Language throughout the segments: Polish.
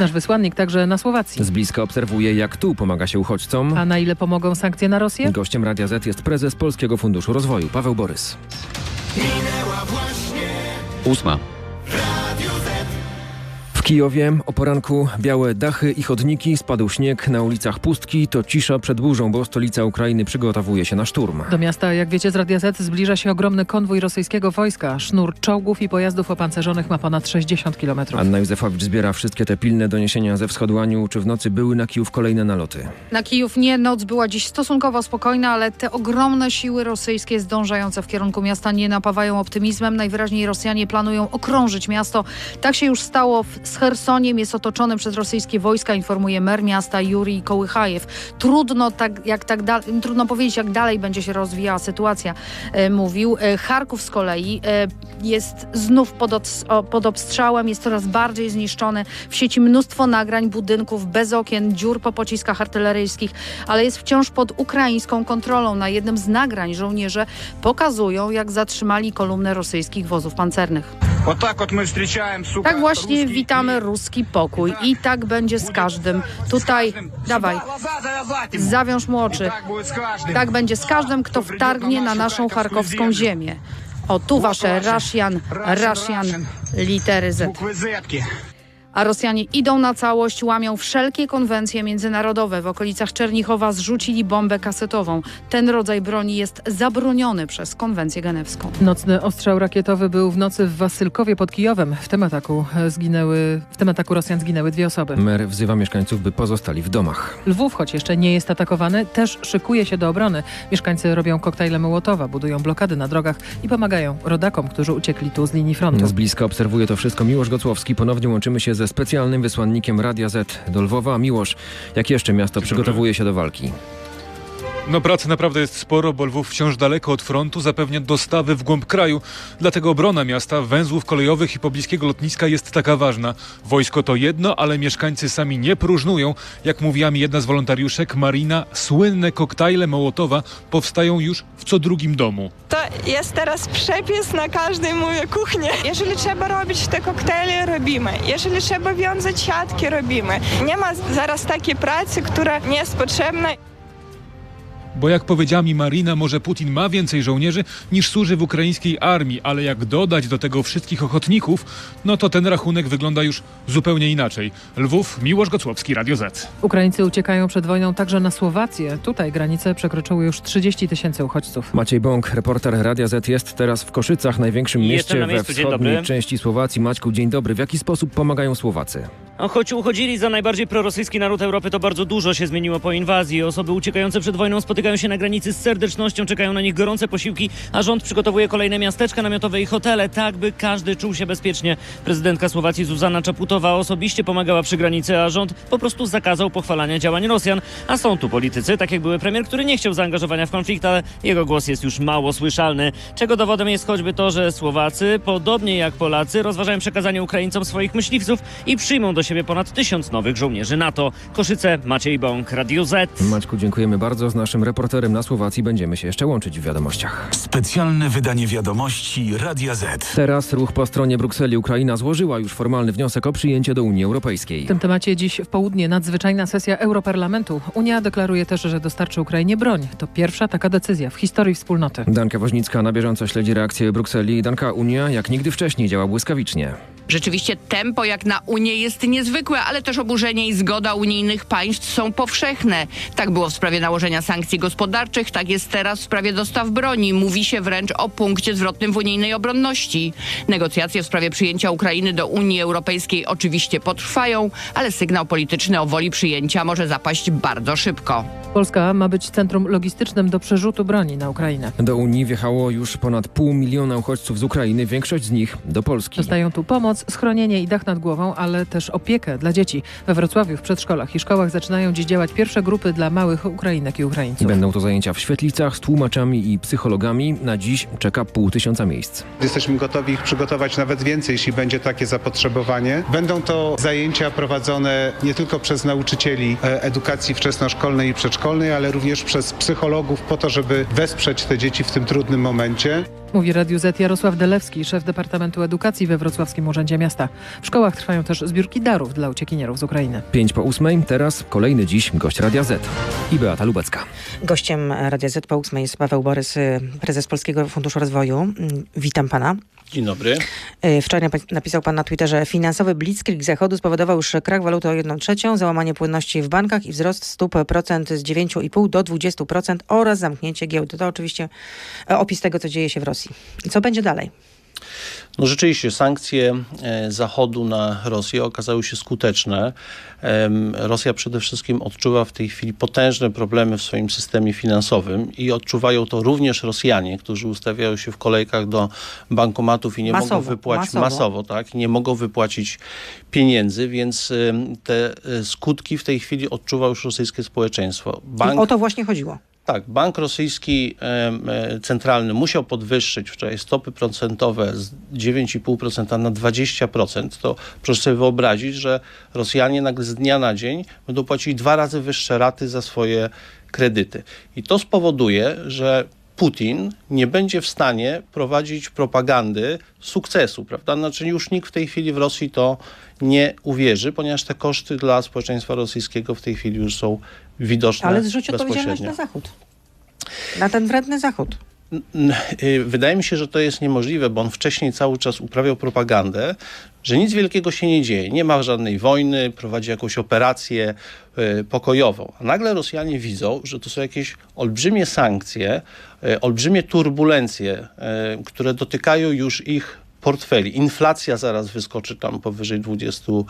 Nasz wysłannik także na Słowacji. Z bliska obserwuje, jak tu pomaga się uchodźcom. A na ile pomogą sankcje na Rosję? Gościem Radia Z jest prezes Polskiego Funduszu Rozwoju, Paweł Borys. Ósma. W Kijowie o poranku białe dachy i chodniki, spadł śnieg, na ulicach pustki, to cisza przed burzą, bo stolica Ukrainy przygotowuje się na szturm. Do miasta, jak wiecie z Radia Z, zbliża się ogromny konwój rosyjskiego wojska. Sznur czołgów i pojazdów opancerzonych ma ponad 60 km. Anna Józefowicz zbiera wszystkie te pilne doniesienia ze wschodu Aniu. Czy w nocy były na Kijów kolejne naloty? Na Kijów nie, noc była dziś stosunkowo spokojna, ale te ogromne siły rosyjskie zdążające w kierunku miasta nie napawają optymizmem. Najwyraźniej Rosjanie planują okrążyć miasto. Tak się już stało w- Chersoniem. Jest otoczony przez rosyjskie wojska, informuje mer miasta Jurij Kołychajew. Trudno, tak, jak tak da- trudno powiedzieć, jak dalej będzie się rozwijała sytuacja, e, mówił. E, Charków z kolei e, jest znów pod, od, pod obstrzałem, jest coraz bardziej zniszczony. W sieci mnóstwo nagrań budynków bez okien, dziur po pociskach artyleryjskich, ale jest wciąż pod ukraińską kontrolą. Na jednym z nagrań żołnierze pokazują, jak zatrzymali kolumnę rosyjskich wozów pancernych. Tak właśnie witamy ruski pokój i tak będzie z każdym. Tutaj, dawaj, zawiąż mu oczy. Tak będzie z każdym, kto wtargnie na naszą charkowską ziemię. O, tu wasze Rosjan, Rosjan, litery Z a Rosjanie idą na całość, łamią wszelkie konwencje międzynarodowe. W okolicach Czernichowa zrzucili bombę kasetową. Ten rodzaj broni jest zabroniony przez konwencję genewską. Nocny ostrzał rakietowy był w nocy w Wasylkowie pod Kijowem. W tym ataku zginęły, w tym ataku Rosjan zginęły dwie osoby. Mer wzywa mieszkańców, by pozostali w domach. Lwów, choć jeszcze nie jest atakowany, też szykuje się do obrony. Mieszkańcy robią koktajle Mołotowa, budują blokady na drogach i pomagają rodakom, którzy uciekli tu z linii frontu. Z bliska obserwuje to wszystko Miłosz Gocłowski. Ponownie łączymy się ze specjalnym wysłannikiem Radia Z do Lwowa. Miłosz, jak jeszcze miasto przygotowuje się do walki? No pracy naprawdę jest sporo, bo Lwów wciąż daleko od frontu zapewnia dostawy w głąb kraju. Dlatego obrona miasta, węzłów kolejowych i pobliskiego lotniska jest taka ważna. Wojsko to jedno, ale mieszkańcy sami nie próżnują. Jak mówiła mi jedna z wolontariuszek, Marina, słynne koktajle Mołotowa powstają już w co drugim domu. To jest teraz przepis na każdej mówię kuchni. Jeżeli trzeba robić te koktajle, robimy. Jeżeli trzeba wiązać siatki, robimy. Nie ma zaraz takiej pracy, która nie jest potrzebna. Bo jak powiedziała mi Marina, może Putin ma więcej żołnierzy niż służy w ukraińskiej armii, ale jak dodać do tego wszystkich ochotników, no to ten rachunek wygląda już zupełnie inaczej. Lwów, Miłosz Gocłowski, Radio Z. Ukraińcy uciekają przed wojną także na Słowację. Tutaj granice przekroczyły już 30 tysięcy uchodźców. Maciej Bąk, reporter Radia Z jest teraz w Koszycach, największym mieście na we wschodniej części Słowacji. Maćku, dzień dobry. W jaki sposób pomagają Słowacy? A Choć uchodzili za najbardziej prorosyjski naród Europy, to bardzo dużo się zmieniło po inwazji. Osoby uciekające przed wojną spotykają się na granicy z serdecznością, czekają na nich gorące posiłki, a rząd przygotowuje kolejne miasteczka namiotowe i hotele, tak by każdy czuł się bezpiecznie. Prezydentka Słowacji Zuzana Czaputowa osobiście pomagała przy granicy, a rząd po prostu zakazał pochwalania działań Rosjan. A są tu politycy, tak jak były premier, który nie chciał zaangażowania w konflikt, ale jego głos jest już mało słyszalny. Czego dowodem jest choćby to, że Słowacy, podobnie jak Polacy, rozważają przekazanie Ukraińcom swoich myśliwców i przyjmą do siebie ponad tysiąc nowych żołnierzy NATO. Koszyce, Maciej Bąk, Radio Z. Maćku, dziękujemy bardzo. Z naszym reporterem na Słowacji będziemy się jeszcze łączyć w wiadomościach. Specjalne wydanie wiadomości Radia Z. Teraz ruch po stronie Brukseli. Ukraina złożyła już formalny wniosek o przyjęcie do Unii Europejskiej. W tym temacie dziś w południe nadzwyczajna sesja Europarlamentu. Unia deklaruje też, że dostarczy Ukrainie broń. To pierwsza taka decyzja w historii wspólnoty. Danka Woźnicka na bieżąco śledzi reakcję Brukseli. Danka, Unia jak nigdy wcześniej działa błyskawicznie. Rzeczywiście tempo jak na Unię jest niezwykłe, ale też oburzenie i zgoda unijnych państw są powszechne. Tak było w sprawie nałożenia sankcji gospodarczych, tak jest teraz w sprawie dostaw broni. Mówi się wręcz o punkcie zwrotnym w unijnej obronności. Negocjacje w sprawie przyjęcia Ukrainy do Unii Europejskiej oczywiście potrwają, ale sygnał polityczny o woli przyjęcia może zapaść bardzo szybko. Polska ma być centrum logistycznym do przerzutu broni na Ukrainę. Do Unii wjechało już ponad pół miliona uchodźców z Ukrainy, większość z nich do Polski. Dostają tu pomoc, schronienie i dach nad głową, ale też opiekę dla dzieci. We Wrocławiu w przedszkolach i szkołach zaczynają dziś działać pierwsze grupy dla małych Ukrainek i Ukraińców. Będą to zajęcia w świetlicach z tłumaczami i psychologami. Na dziś czeka pół tysiąca miejsc. Jesteśmy gotowi ich przygotować nawet więcej, jeśli będzie takie zapotrzebowanie. Będą to zajęcia prowadzone nie tylko przez nauczycieli e, edukacji wczesnoszkolnej i przedszkolnej, ale również przez psychologów po to, żeby wesprzeć te dzieci w tym trudnym momencie. Mówi Radiu Z Jarosław Delewski, szef Departamentu Edukacji we Wrocławskim Urzędzie Miasta. W szkołach trwają też zbiórki darów dla uciekinierów z Ukrainy. 5 po 8, teraz kolejny dziś gość Radia Z i Beata Lubecka. Gościem Radia Z po 8 jest Paweł Borys, y, prezes Polskiego Funduszu Rozwoju. Mm, Witam pana. Dzień dobry. Y, Wczoraj napisał pan na Twitterze, finansowy blitzkrieg Zachodu spowodował już krach waluty o 1 trzecią, załamanie płynności w bankach i wzrost stóp procent z 9,5 do 20% oraz zamknięcie giełdy. To oczywiście e, opis tego, co dzieje się w Rosji. I co będzie dalej? No rzeczywiście sankcje e, Zachodu na Rosję okazały się skuteczne. Rosja przede wszystkim odczuwa w tej chwili potężne problemy w swoim systemie finansowym i odczuwają to również Rosjanie, którzy ustawiają się w kolejkach do bankomatów i nie Masowo, mogą wypłacić masowo. masowo, tak, nie mogą wypłacić pieniędzy, więc te e, skutki w tej chwili odczuwa już rosyjskie społeczeństwo. I o to właśnie chodziło. Tak, bank rosyjski e, centralny musiał podwyższyć wczoraj stopy procentowe z 9,5% na 20%. To proszę sobie wyobrazić, że Rosjanie nagle z dnia na dzień będą płacili dwa razy wyższe raty za swoje kredyty. I to spowoduje, że Putin nie będzie w stanie prowadzić propagandy sukcesu, prawda? Znaczy już nikt w tej chwili w Rosji to nie uwierzy, ponieważ te koszty dla społeczeństwa rosyjskiego w tej chwili już są widoczne Ale zrzuć odpowiedzialność na Zachód. Na ten wredny Zachód. Y, Wydaje mi się, że to jest niemożliwe, bo on wcześniej cały czas uprawiał propagandę, że nic wielkiego się nie dzieje. Nie ma żadnej wojny, prowadzi jakąś operację y, pokojową. A nagle Rosjanie widzą, że to są jakieś olbrzymie sankcje, y, olbrzymie turbulencje, y, które dotykają już ich portfeli. Inflacja zaraz wyskoczy tam powyżej 20%.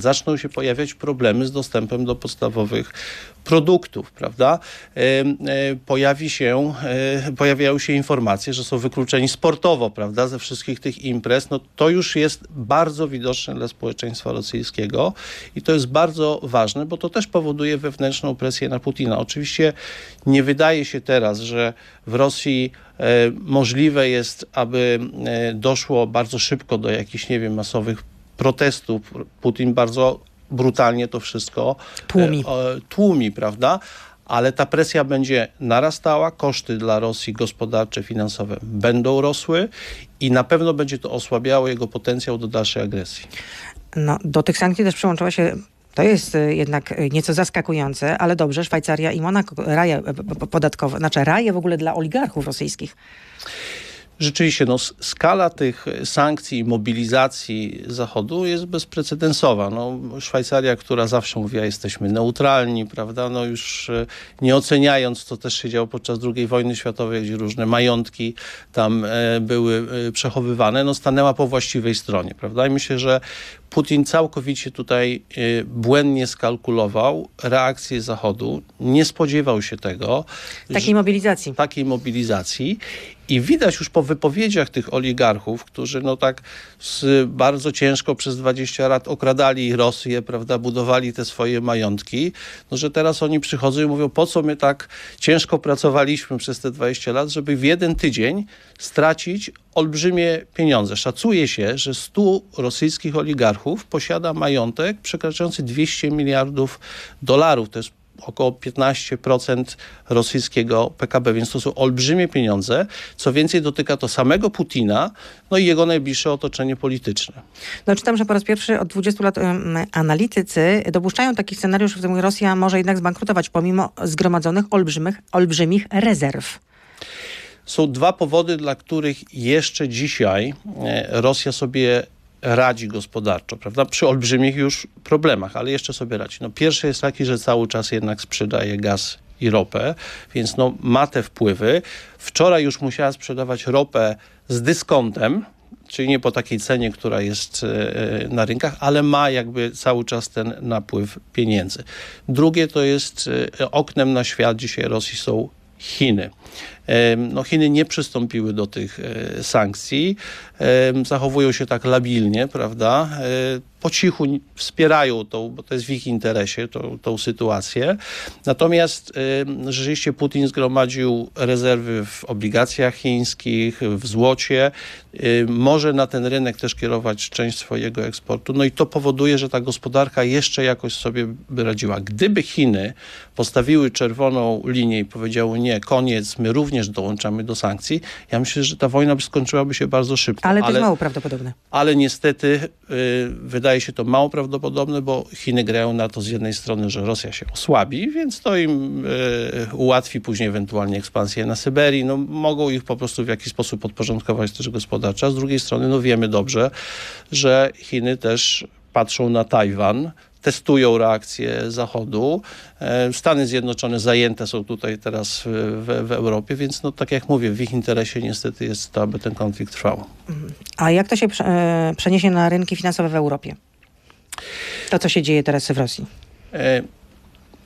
Zaczną się pojawiać problemy z dostępem do podstawowych produktów, prawda? E, e, Pojawi się, e, pojawiają się informacje, że są wykluczeni sportowo, prawda, ze wszystkich tych imprez. No to już jest bardzo widoczne dla społeczeństwa rosyjskiego i to jest bardzo ważne, bo to też powoduje wewnętrzną presję na Putina. Oczywiście nie wydaje się teraz, że w Rosji możliwe jest, aby e, doszło bardzo szybko do jakichś, nie wiem, masowych protestów. Putin bardzo brutalnie to wszystko Tłumi. e, e, tłumi, prawda? Ale ta presja będzie narastała, koszty dla Rosji gospodarcze, finansowe będą rosły i na pewno będzie to osłabiało jego potencjał do dalszej agresji. No, do tych sankcji też przyłączyła się, to jest y, jednak y, nieco zaskakujące, ale dobrze, Szwajcaria i Monako, raje p- podatkowe, znaczy raje w ogóle dla oligarchów rosyjskich. Rzeczywiście, no, skala tych sankcji i mobilizacji Zachodu jest bezprecedensowa. No, Szwajcaria, która zawsze mówiła, jesteśmy neutralni, prawda, no już e, nie oceniając, co też się działo podczas II wojny światowej, gdzie różne majątki tam e, były e, przechowywane, no stanęła po właściwej stronie, prawda, i myślę, że Putin całkowicie tutaj e, błędnie skalkulował reakcję Zachodu, nie spodziewał się tego, Takiej mobilizacji. takiej mobilizacji. I widać już po wypowiedziach tych oligarchów, którzy no tak bardzo ciężko przez 20 lat okradali Rosję, prawda, budowali te swoje majątki, no że teraz oni przychodzą i mówią, po co my tak ciężko pracowaliśmy przez te 20 lat, żeby w jeden tydzień stracić olbrzymie pieniądze. Szacuje się, że 100 rosyjskich oligarchów posiada majątek przekraczający 200 miliardów dolarów. To jest około 15% rosyjskiego PKB, więc to są olbrzymie pieniądze. Co więcej, dotyka to samego Putina, no i jego najbliższe otoczenie polityczne. No, czytam, że po raz pierwszy od 20 lat em, analitycy dopuszczają taki scenariusz, w którym Rosja może jednak zbankrutować pomimo zgromadzonych olbrzymich, olbrzymich rezerw. Są dwa powody, dla których jeszcze dzisiaj e, Rosja sobie radzi gospodarczo, prawda? Przy olbrzymich już problemach, ale jeszcze sobie radzi. No, pierwszy jest taki, że cały czas jednak sprzedaje gaz i ropę, więc no, ma te wpływy. Wczoraj już musiała sprzedawać ropę z dyskontem, czyli nie po takiej cenie, która jest e, na rynkach, ale ma jakby cały czas ten napływ pieniędzy. Drugie to jest e, oknem na świat dzisiaj Rosji są Chiny. No, Chiny nie przystąpiły do tych e, sankcji, zachowują się tak labilnie, prawda? E, Po cichu wspierają tą, bo to jest w ich interesie, tą, tą sytuację. Natomiast rzeczywiście Putin zgromadził rezerwy w obligacjach chińskich, w złocie. Może na ten rynek też kierować część swojego eksportu. No i to powoduje, że ta gospodarka jeszcze jakoś sobie by radziła. Gdyby Chiny postawiły czerwoną linię i powiedziały nie, koniec, my również również dołączamy do sankcji. Ja myślę, że ta wojna skończyłaby się bardzo szybko. Ale to jest mało prawdopodobne. ale niestety y, wydaje się to mało prawdopodobne, bo Chiny grają na to z jednej strony, że Rosja się osłabi, więc to im y, ułatwi później ewentualnie ekspansję na Syberii. No, mogą ich po prostu w jakiś sposób podporządkować też gospodarczo. A z drugiej strony no, wiemy dobrze, że Chiny też patrzą na Tajwan, testują reakcję Zachodu. E, Stany Zjednoczone zajęte są tutaj teraz w, w Europie, więc no, tak jak mówię, w ich interesie niestety jest to, aby ten konflikt trwał. A jak to się e, przeniesie na rynki finansowe w Europie? To, co się dzieje teraz w Rosji. E,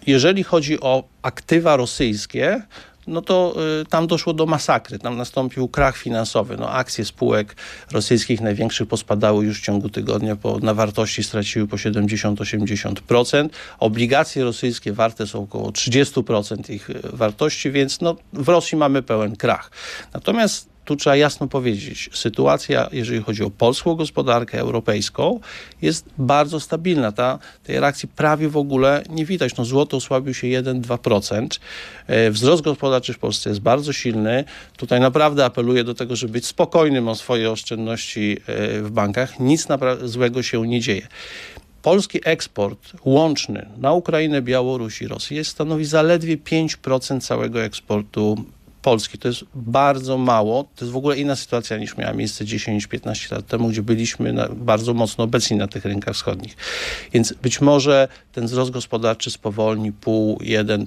Jeżeli chodzi o aktywa rosyjskie, no to y, tam doszło do masakry. Tam nastąpił krach finansowy. No, akcje spółek rosyjskich największych pospadały już w ciągu tygodnia, po, na wartości straciły po 70-80%. Obligacje rosyjskie warte są około 30% ich y, wartości, więc no, w Rosji mamy pełen krach. Natomiast tu trzeba jasno powiedzieć, sytuacja, jeżeli chodzi o polską gospodarkę europejską, jest bardzo stabilna. Ta, tej reakcji prawie w ogóle nie widać. No, złoto osłabił się 1-2%. E, Wzrost gospodarczy w Polsce jest bardzo silny. Tutaj naprawdę apeluję do tego, żeby być spokojnym o swoje oszczędności e, w bankach. Nic złego się nie dzieje. Polski eksport łączny na Ukrainę, Białoruś i Rosję stanowi zaledwie 5% całego eksportu Polski. To jest bardzo mało. To jest w ogóle inna sytuacja niż miała miejsce 10-15 lat temu, gdzie byliśmy na, bardzo mocno obecni na tych rynkach wschodnich. Więc być może ten wzrost gospodarczy spowolni pół, 1%,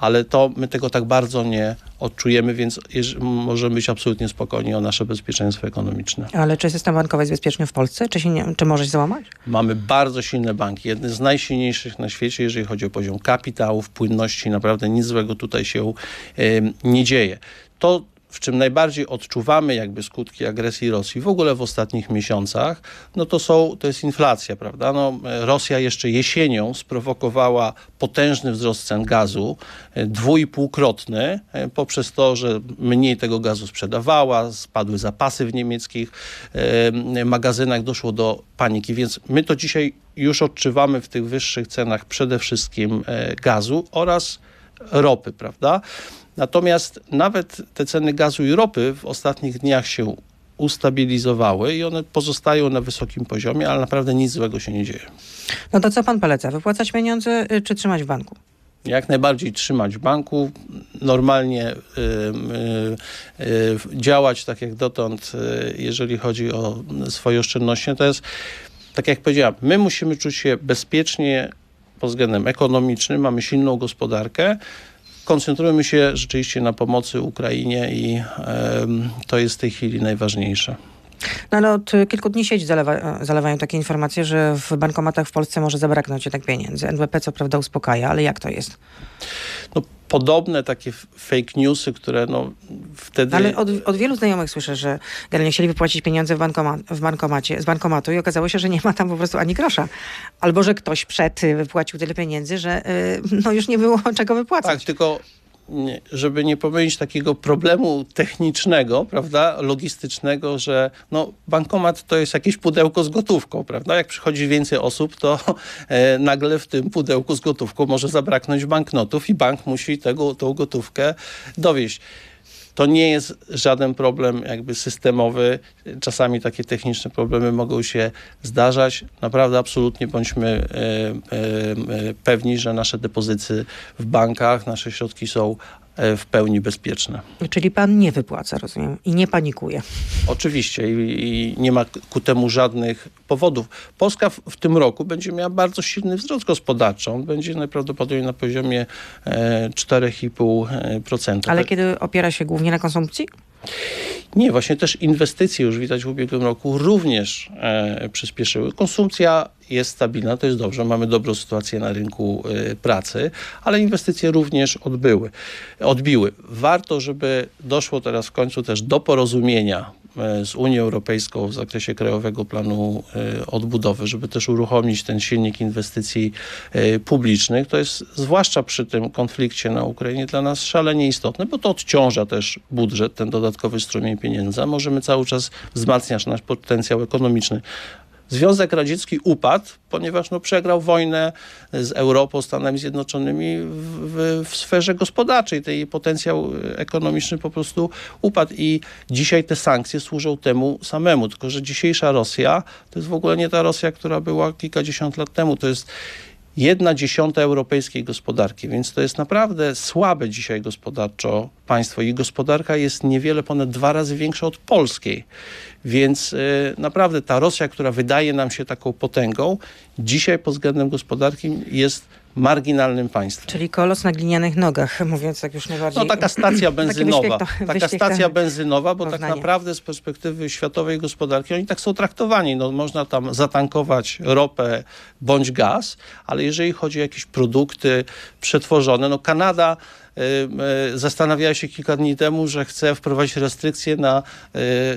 ale to my tego tak bardzo nie odczujemy, więc możemy być absolutnie spokojni o nasze bezpieczeństwo ekonomiczne. Ale czy system bankowy jest bezpieczny w Polsce? Czy, się nie, czy może się załamać? Mamy bardzo silne banki, jedne z najsilniejszych na świecie, jeżeli chodzi o poziom kapitałów, płynności. Naprawdę nic złego tutaj się em, nie dzieje. To, w czym najbardziej odczuwamy jakby skutki agresji Rosji w ogóle w ostatnich miesiącach, no to są, to jest inflacja, prawda? No, Rosja jeszcze jesienią sprowokowała potężny wzrost cen gazu, e, dwuipółkrotny, e, poprzez to, że mniej tego gazu sprzedawała, spadły zapasy w niemieckich e, magazynach, doszło do paniki, więc my to dzisiaj już odczuwamy w tych wyższych cenach przede wszystkim gazu oraz ropy, prawda? Natomiast nawet te ceny gazu i ropy w ostatnich dniach się ustabilizowały i one pozostają na wysokim poziomie, ale naprawdę nic złego się nie dzieje. No to co pan poleca? Wypłacać pieniądze y, czy trzymać w banku? Jak najbardziej trzymać w banku, normalnie y, y, y, działać tak jak dotąd, y, jeżeli chodzi o swoje oszczędności. To jest, tak jak powiedziałem, my musimy czuć się bezpiecznie pod względem ekonomicznym, mamy silną gospodarkę, koncentrujemy się rzeczywiście na pomocy Ukrainie i to jest w tej chwili najważniejsze. No ale od kilku dni sieć zalewa, zalewają takie informacje, że w bankomatach w Polsce może zabraknąć jednak pieniędzy. NBP co prawda uspokaja, ale jak to jest? No, podobne takie fake newsy, które no, wtedy... Ale od, od wielu znajomych słyszę, że generalnie chcieli wypłacić pieniądze w, bankoma, w bankomacie, z bankomatu i okazało się, że nie ma tam po prostu ani grosza. Albo, że ktoś przed y, wypłacił tyle pieniędzy, że y, no już nie było czego wypłacać. Tak, tylko żeby nie pomylić takiego problemu technicznego, prawda, logistycznego, że no, bankomat to jest jakieś pudełko z gotówką, prawda? Jak przychodzi więcej osób, to e, nagle w tym pudełku z gotówką może zabraknąć banknotów i bank musi tego, tą gotówkę dowieść. To nie jest żaden problem jakby systemowy. Czasami takie techniczne problemy mogą się zdarzać. Naprawdę absolutnie bądźmy e, e, e, pewni, że nasze depozyty w bankach, nasze środki są w pełni bezpieczne. Czyli pan nie wypłaca, rozumiem, i nie panikuje. Oczywiście i, i nie ma ku temu żadnych powodów. Polska w, w tym roku będzie miała bardzo silny wzrost gospodarczy. On będzie najprawdopodobniej na poziomie e, 4,5%. Ale Tak- kiedy opiera się głównie na konsumpcji? Nie, właśnie też inwestycje już widać w ubiegłym roku również e, przyspieszyły. Konsumpcja jest stabilna, to jest dobrze, mamy dobrą sytuację na rynku e, pracy, ale inwestycje również odbyły, odbiły. Warto, żeby doszło teraz w końcu też do porozumienia z Unią Europejską w zakresie Krajowego Planu e, Odbudowy, żeby też uruchomić ten silnik inwestycji e, publicznych. To jest zwłaszcza przy tym konflikcie na Ukrainie dla nas szalenie istotne, bo to odciąża też budżet, ten dodatkowy strumień pieniędzy, możemy cały czas wzmacniać nasz potencjał ekonomiczny. Związek Radziecki upadł, ponieważ no, przegrał wojnę z Europą, Stanami Zjednoczonymi w, w, w sferze gospodarczej. Ten jej potencjał ekonomiczny po prostu upadł i dzisiaj te sankcje służą temu samemu. Tylko, że dzisiejsza Rosja to jest w ogóle nie ta Rosja, która była kilkadziesiąt lat temu. To jest jedna dziesiąta europejskiej gospodarki, więc to jest naprawdę słabe dzisiaj gospodarczo państwo. Ich gospodarka jest niewiele ponad dwa razy większa od polskiej. Więc y, naprawdę ta Rosja, która wydaje nam się taką potęgą, dzisiaj pod względem gospodarki jest marginalnym państwem. Czyli kolos na glinianych nogach, mówiąc tak już najbardziej... No taka stacja benzynowa, taka stacja benzynowa, bo tak porównanie. naprawdę z perspektywy światowej gospodarki oni tak są traktowani. No, można tam zatankować ropę bądź gaz, ale jeżeli chodzi o jakieś produkty przetworzone, no Kanada zastanawiała się kilka dni temu, że chce wprowadzić restrykcje na,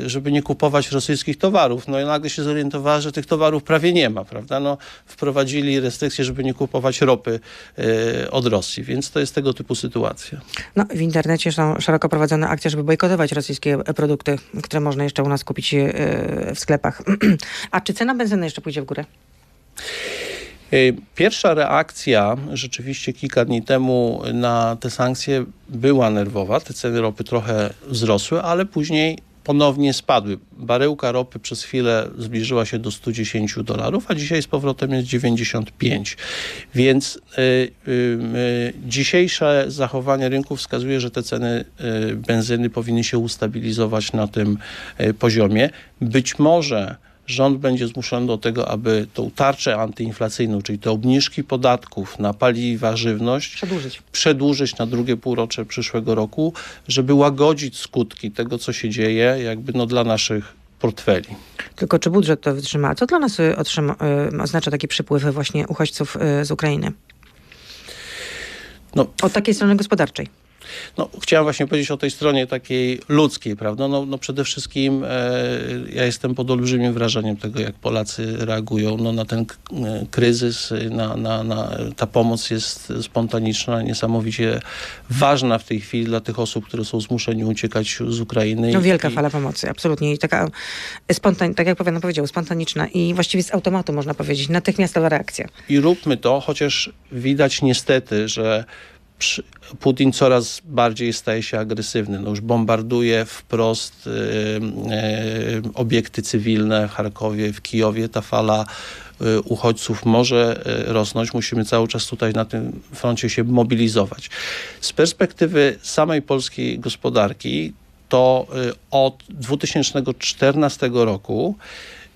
y, żeby nie kupować rosyjskich towarów. No i nagle się zorientowała, że tych towarów prawie nie ma, prawda? No, wprowadzili restrykcje, żeby nie kupować ropy y, od Rosji, więc to jest tego typu sytuacja. No, w internecie są szeroko prowadzone akcje, żeby bojkotować rosyjskie e, produkty, które można jeszcze u nas kupić e, w sklepach. A czy cena benzyny jeszcze pójdzie w górę? Y, Pierwsza reakcja rzeczywiście kilka dni temu na te sankcje była nerwowa. Te ceny ropy trochę wzrosły, ale później ponownie spadły. Baryłka ropy przez chwilę zbliżyła się do 110 dolarów, a dzisiaj z powrotem jest 95. Więc y, y, y, dzisiejsze zachowanie rynku wskazuje, że te ceny y, benzyny powinny się ustabilizować na tym y, poziomie. Być może rząd będzie zmuszony do tego, aby tą tarczę antyinflacyjną, czyli te obniżki podatków na paliwa, żywność, Przedłużyć. przedłużyć na drugie półrocze przyszłego roku, żeby łagodzić skutki tego, co się dzieje, jakby no dla naszych portfeli. Tylko czy budżet to wytrzyma? A co dla nas y, otrzyma, y, oznacza taki przypływ właśnie uchodźców y, z Ukrainy? No, Od takiej strony gospodarczej. No, chciałem właśnie powiedzieć o tej stronie takiej ludzkiej, prawda? No, no przede wszystkim e, ja jestem pod olbrzymim wrażeniem tego, jak Polacy reagują no, na ten e, kryzys, na, na, na, ta pomoc jest spontaniczna, niesamowicie ważna w tej chwili dla tych osób, które są zmuszeni uciekać z Ukrainy. No wielka i- fala pomocy, absolutnie. I taka spontan, tak jak Paweł powiedział, spontaniczna i właściwie z automatu można powiedzieć, natychmiastowa reakcja. I róbmy to, chociaż widać niestety, że Putin coraz bardziej staje się agresywny. No już bombarduje wprost y, y, obiekty cywilne w Charkowie, w Kijowie. Ta fala y, uchodźców może y, rosnąć. Musimy cały czas tutaj na tym froncie się mobilizować. Z perspektywy samej polskiej gospodarki, to y, od 2014 roku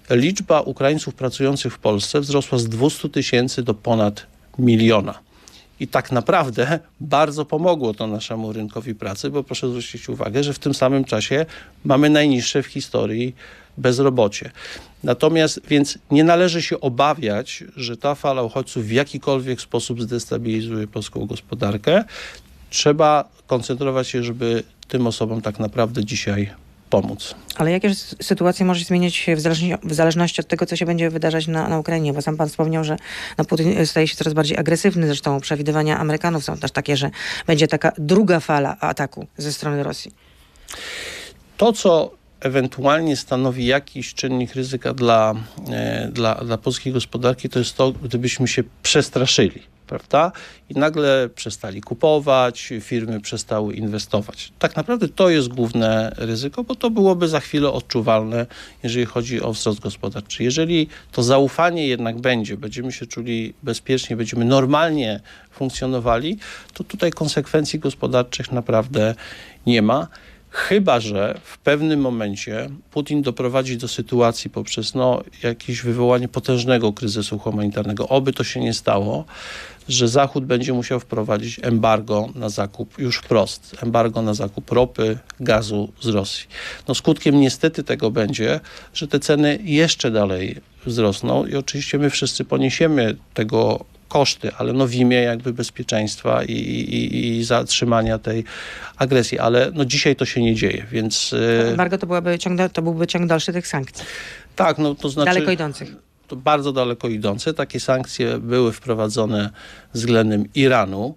liczba Ukraińców pracujących w Polsce wzrosła z 200 tysięcy do ponad miliona. I tak naprawdę bardzo pomogło to naszemu rynkowi pracy, bo proszę zwrócić uwagę, że w tym samym czasie mamy najniższe w historii bezrobocie. Natomiast więc nie należy się obawiać, że ta fala uchodźców w jakikolwiek sposób zdestabilizuje polską gospodarkę. Trzeba koncentrować się, żeby tym osobom tak naprawdę dzisiaj pomóc. Ale jakie sytuacje może się zmieniać w zależności, w zależności od tego, co się będzie wydarzać na, na Ukrainie? Bo sam pan wspomniał, że no, Putin staje się coraz bardziej agresywny. Zresztą przewidywania Amerykanów są też takie, że będzie taka druga fala ataku ze strony Rosji. To, co ewentualnie stanowi jakiś czynnik ryzyka dla, e, dla, dla polskiej gospodarki, to jest to, gdybyśmy się przestraszyli. Prawda? I nagle przestali kupować, firmy przestały inwestować. Tak naprawdę to jest główne ryzyko, bo to byłoby za chwilę odczuwalne, jeżeli chodzi o wzrost gospodarczy. Jeżeli to zaufanie jednak będzie, będziemy się czuli bezpiecznie, będziemy normalnie funkcjonowali, to tutaj konsekwencji gospodarczych naprawdę nie ma. Chyba, że w pewnym momencie Putin doprowadzi do sytuacji poprzez no, jakieś wywołanie potężnego kryzysu humanitarnego, oby to się nie stało, że Zachód będzie musiał wprowadzić embargo na zakup już wprost, embargo na zakup ropy, gazu z Rosji. No skutkiem niestety tego będzie, że te ceny jeszcze dalej wzrosną i oczywiście my wszyscy poniesiemy tego koszty, ale no w imię jakby bezpieczeństwa i, i, i zatrzymania tej agresji, ale no dzisiaj to się nie dzieje, więc e, Embargo to, byłaby ciąg, to byłby ciąg dalszy tych sankcji. tak, no to znaczy Daleko idących. To bardzo daleko idące. Takie sankcje były wprowadzone względem Iranu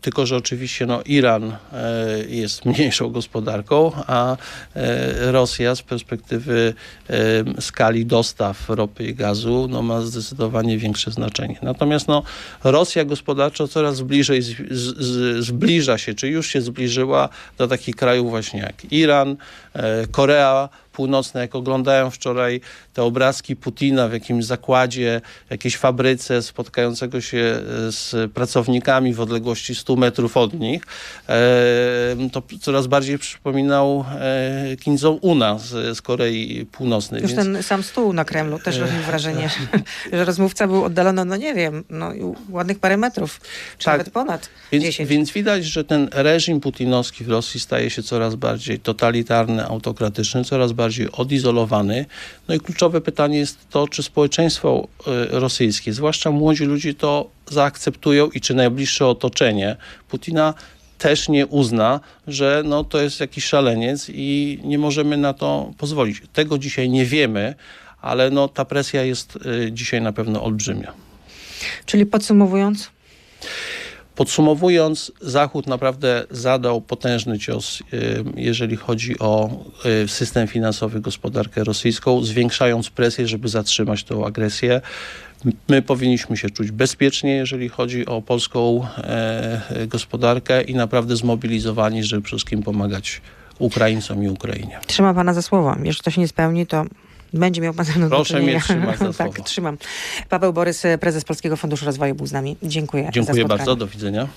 tylko, że oczywiście no, Iran e, jest mniejszą gospodarką, a e, Rosja z perspektywy skali dostaw ropy i gazu no, ma zdecydowanie większe znaczenie. Natomiast no, Rosja gospodarczo coraz bliżej z, z, z, zbliża się, czy już się zbliżyła do takich krajów właśnie jak Iran, e, Korea Północna. Jak oglądałem wczoraj te obrazki Putina w jakimś zakładzie, jakiejś fabryce spotkającego się e, z pracownikami w odległości 100 metrów od nich, e, to coraz bardziej przypominał e, Kim Jong-una z, z Korei Północnej. Już Więc- ten sam stół na Kremlu też robił wrażenie, że rozmówca był oddalony, no nie wiem, no ładnych parę metrów, czy Tak. nawet ponad Więc, 10. więc widać, że ten reżim putinowski w Rosji staje się coraz bardziej totalitarny, autokratyczny, coraz bardziej odizolowany. No i kluczowe pytanie jest to, czy społeczeństwo y, rosyjskie, zwłaszcza młodzi ludzie to zaakceptują i czy najbliższe otoczenie Putina też nie uzna, że no, to jest jakiś szaleniec i nie możemy na to pozwolić. Tego dzisiaj nie wiemy, ale no, ta presja jest y, dzisiaj na pewno olbrzymia. Czyli podsumowując, Podsumowując, Zachód naprawdę zadał potężny cios, y, jeżeli chodzi o y, system finansowy, gospodarkę rosyjską, zwiększając presję, żeby zatrzymać tą agresję. My powinniśmy się czuć bezpiecznie, jeżeli chodzi o polską e, gospodarkę i naprawdę zmobilizowani, żeby wszystkim pomagać Ukraińcom i Ukrainie. trzymam pana za słowo. Jeżeli to się nie spełni, to będzie miał pan ze mną Proszę mnie trzymać za Tak, trzymam. Paweł Borys, prezes Polskiego Funduszu Rozwoju był z nami. Dziękuję Dziękuję bardzo, do widzenia.